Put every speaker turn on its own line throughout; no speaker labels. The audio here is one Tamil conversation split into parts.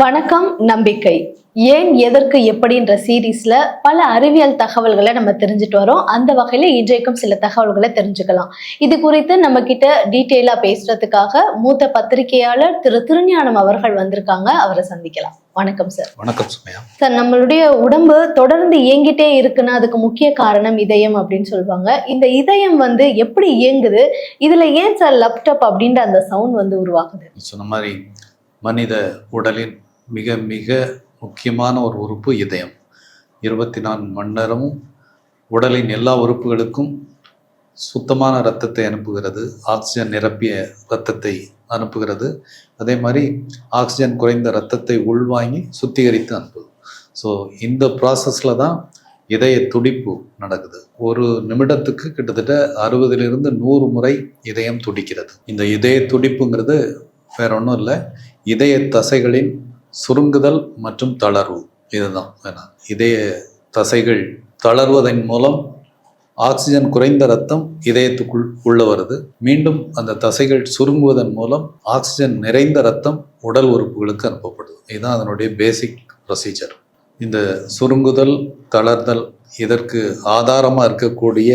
வணக்கம் நம்பிக்கை. ஏன் எதற்கு எப்படின்ற சீரீஸ்ல பல அறிவியல் தகவல்களை நம்ம தெரிஞ்சுட்டு வரோம். அந்த வகையில இன்றைக்கும் சில தகவல்களை தெரிஞ்சுக்கலாம். இது குறித்து நம்ம கிட்ட டீட்டெயிலா பேசுறதுக்காக மூத்த பத்திரிகையாளர் திரு திருஞானம் அவர்கள் வந்திருக்காங்க. அவரை சந்திக்கலாம். வணக்கம் சார்
வணக்கம் சுமையா.
சார் நம்மளுடைய உடம்பு தொடர்ந்து இயங்கிட்டே இருக்குன்னா அதுக்கு முக்கிய காரணம் இதயம் அப்படின்னு சொல்லுவாங்க. இந்த இதயம் வந்து எப்படி இயங்குது? இதுல ஏன் சார் லேப்டாப் அப்படின்ற அந்த சவுண்ட் வந்து உருவாகுது?
சொன்ன மாதிரி மனித உடலின் மிக மிக முக்கியமான ஒரு உறுப்பு இதயம். இருபத்தி நான்கு மணி நேரமும் உடலின் எல்லா உறுப்புகளுக்கும் சுத்தமான இரத்தத்தை அனுப்புகிறது. ஆக்சிஜன் நிரப்பிய இரத்தத்தை அனுப்புகிறது. அதே மாதிரி ஆக்சிஜன் குறைந்த இரத்தத்தை உள்வாங்கி சுத்திகரித்து அனுப்புது. ஸோ இந்த ப்ராசஸில் தான் இதய துடிப்பு நடக்குது. ஒரு நிமிடத்துக்கு கிட்டத்தட்ட அறுபதுலேருந்து நூறு முறை இதயம் துடிக்கிறது. இந்த இதய துடிப்புங்கிறது வேற ஒன்றும் இல்லை. இதய தசைகளின் சுருங்குதல் மற்றும் தளர்வு. இதுதான் வேணாம் இதய தசைகள் தளர்வதன் மூலம் ஆக்சிஜன் குறைந்த ரத்தம் இதயத்துக்குள் உள்ள வருது. மீண்டும் அந்த தசைகள் சுருங்குவதன் மூலம் ஆக்சிஜன் நிறைந்த ரத்தம் உடல் உறுப்புகளுக்கு அனுப்பப்படுது. இதுதான் அதனுடைய பேசிக் ப்ரொசீஜர் இந்த சுருங்குதல் தளர்தல் இதற்கு ஆதாரமாக இருக்கக்கூடிய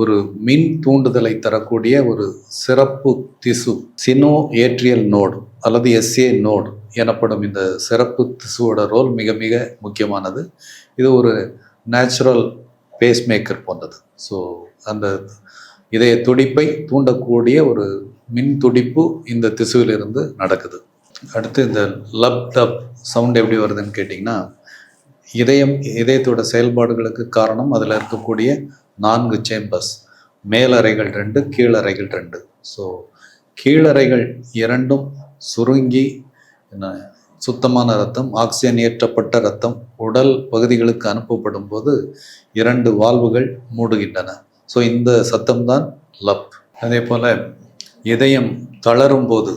ஒரு மின் தூண்டுதலை தரக்கூடிய ஒரு சிறப்பு திசு சினோ ஏட்ரியல் நோடு அல்லது எஸ்ஏ நோடு. எனப்படும் இந்த சிறப்பு திசுவோட ரோல் மிக மிக முக்கியமானது. இது ஒரு நேச்சுரல் பேஸ்மேக்கர் போன்றது. ஸோ அந்த இதய துடிப்பை தூண்டக்கூடிய ஒரு மின் துடிப்பு இந்த திசுவிலிருந்து நடக்குது. அடுத்து இந்த லப் டப் சவுண்ட் எப்படி வருதுன்னு கேட்டிங்கன்னா இதயம் இதயத்தோட செயல்பாடுகளுக்கு காரணம் அதில் இருக்கக்கூடிய நான்கு சேம்பர்ஸ் மேலறைகள் ரெண்டு கீழறைகள் ரெண்டு. ஸோ கீழறைகள் இரண்டும் சுருங்கி என்ன சுத்தமான ரத்தம் ஆக்சிஜன் ஏற்றப்பட்ட ரத்தம் உடல் பகுதிகளுக்கு அனுப்பப்படும் போது இரண்டு வால்வுகள் மூடுகின்றன. ஸோ இந்த சத்தம்தான் லப். அதே போல் இதயம் தளரும் போது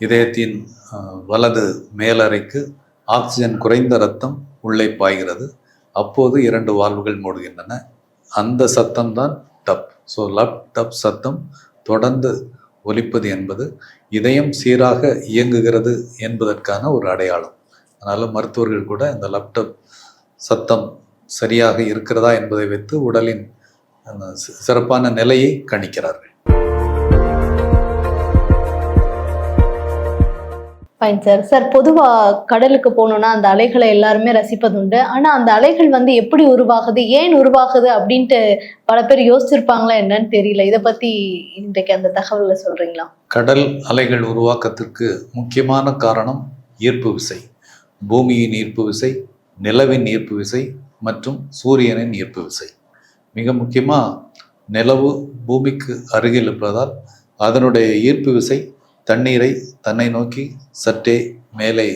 இதயத்தின் வலது மேலறைக்கு ஆக்சிஜன் குறைந்த ரத்தம் உள்ளே பாய்கிறது. அப்போது இரண்டு வால்வுகள் மூடுகின்றன. அந்த சத்தம்தான் டப் ஸோ லப் டப் சத்தம் தொடர்ந்து ஒலிப்பது என்பது இதயம் சீராக இயங்குகிறது என்பதற்கான ஒரு அடையாளம். அதனால் மருத்துவர்கள் கூட இந்த லேப்டாப் சத்தம் சரியாக இருக்கிறதா என்பதை வைத்து உடலின் அந்த சிறப்பான நிலையை கணிக்கிறார்கள்.
ஃபைன் சார் சார் பொதுவாக கடலுக்கு போகணுன்னா அந்த அலைகளை எல்லாருமே ரசிப்பது உண்டு ஆனால் அந்த அலைகள் வந்து எப்படி உருவாகுது ஏன் உருவாகுது அப்படின்ட்டு பல பேர் யோசிச்சிருப்பாங்களா என்னன்னு தெரியல. இதை பற்றி இன்றைக்கு அந்த தகவலை சொல்கிறீங்களா
கடல் அலைகள் உருவாக்கத்திற்கு முக்கியமான காரணம் ஈர்ப்பு விசை. பூமியின் ஈர்ப்பு விசை நிலவின் ஈர்ப்பு விசை மற்றும் சூரியனின் ஈர்ப்பு விசை. மிக முக்கியமாக நிலவு பூமிக்கு அருகில் இருப்பதால் அதனுடைய ஈர்ப்பு விசை தண்ணீரை தன்னை நோக்கி சற்றே மேலே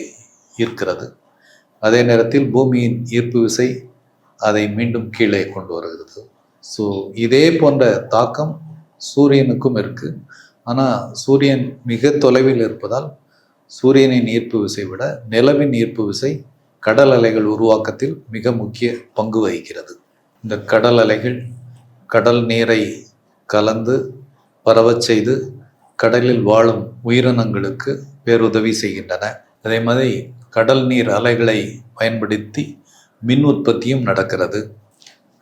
ஈர்க்கிறது. அதே நேரத்தில் பூமியின் ஈர்ப்பு விசை அதை மீண்டும் கீழே கொண்டு வருகிறது. ஸோ இதே போன்ற தாக்கம் சூரியனுக்கும் இருக்குது ஆனால் சூரியன் மிக தொலைவில் இருப்பதால் சூரியனின் ஈர்ப்பு விசை விட நிலவின் ஈர்ப்பு விசை கடல் அலைகள் உருவாக்கத்தில் மிக முக்கிய பங்கு வகிக்கிறது. இந்த கடல் அலைகள் கடல் நீரை கலந்து பரவச் செய்து கடலில் வாழும் உயிரினங்களுக்கு பேருதவி செய்கின்றன. அதே மாதிரி கடல் நீர் அலைகளை பயன்படுத்தி மின் உற்பத்தியும் நடக்கிறது.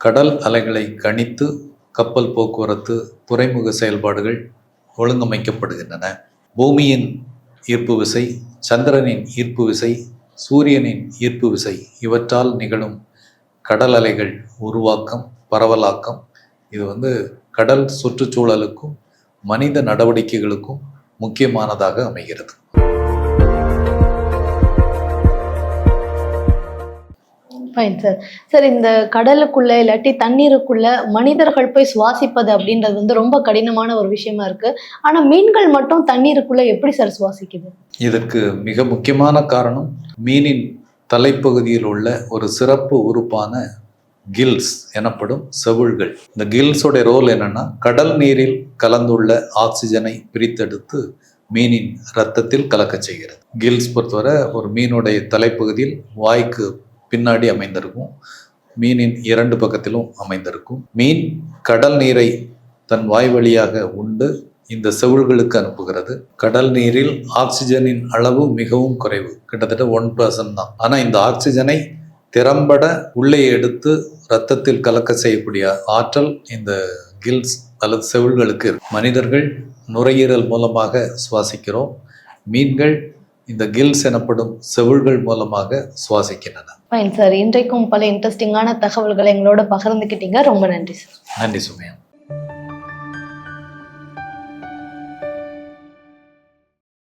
கடல் அலைகளை கணித்து கப்பல் போக்குவரத்து துறைமுக செயல்பாடுகள் ஒழுங்கமைக்கப்படுகின்றன. பூமியின் ஈர்ப்பு விசை சந்திரனின் ஈர்ப்பு விசை சூரியனின் ஈர்ப்பு விசை இவற்றால் நிகழும் கடல் அலைகள் உருவாக்கம் பரவலாக்கம். இது வந்து கடல் சுற்றுச்சூழலுக்கும் மனித நடவடிக்கைகளுக்கும் முக்கியமானதாக அமைகிறது.
ஃபைன் சார் சார் இந்த கடலுக்குள்ள இல்லாட்டி தண்ணீருக்குள்ள மனிதர்கள் போய் சுவாசிப்பது அப்படின்றது வந்து ரொம்ப கடினமான ஒரு விஷயமா இருக்கு. ஆனா மீன்கள் மட்டும் தண்ணீருக்குள்ள எப்படி சார் சுவாசிக்குது?
இதற்கு மிக முக்கியமான காரணம் மீனின் தலைப்பகுதியில் உள்ள ஒரு சிறப்பு உறுப்பான கில்ஸ் எனப்படும் செவுள்கள். இந்த கில்ஸோட ரோல் என்னன்னா கடல் நீரில் கலந்துள்ள ஆக்சிஜனை பிரித்தெடுத்து மீனின் இரத்தத்தில் கலக்கச் செய்கிறது. கில்ஸ் பொறுத்தவரை ஒரு மீனுடைய தலைப்பகுதியில் வாய்க்கு பின்னாடி அமைந்திருக்கும் மீனின் இரண்டு பக்கத்திலும் அமைந்திருக்கும். மீன் கடல் நீரை தன் வாய் வழியாக உண்டு இந்த செவுள்களுக்கு அனுப்புகிறது. கடல் நீரில் ஆக்சிஜனின் அளவு மிகவும் குறைவு. கிட்டத்தட்ட ஒன் பர்சன்ட் தான். ஆனால் இந்த ஆக்சிஜனை திறம்பட உள்ளே எடுத்து இரத்தத்தில் கலக்க செய்யக்கூடிய ஆற்றல் இந்த கில்ஸ் அல்லது செவுள்களுக்கு இருக்கு. மனிதர்கள் நுரையீரல் மூலமாக சுவாசிக்கிறோம். மீன்கள் இந்த கில்ஸ் எனப்படும் செவுள்கள் மூலமாக சுவாசிக்கின்றன.
ஃபைன் சார் இன்றைக்கும் பல இன்ட்ரெஸ்டிங்கான தகவல்களை எங்களோட பகிர்ந்துக்கிட்டீங்க ரொம்ப நன்றி சார்
நன்றி சுமையா.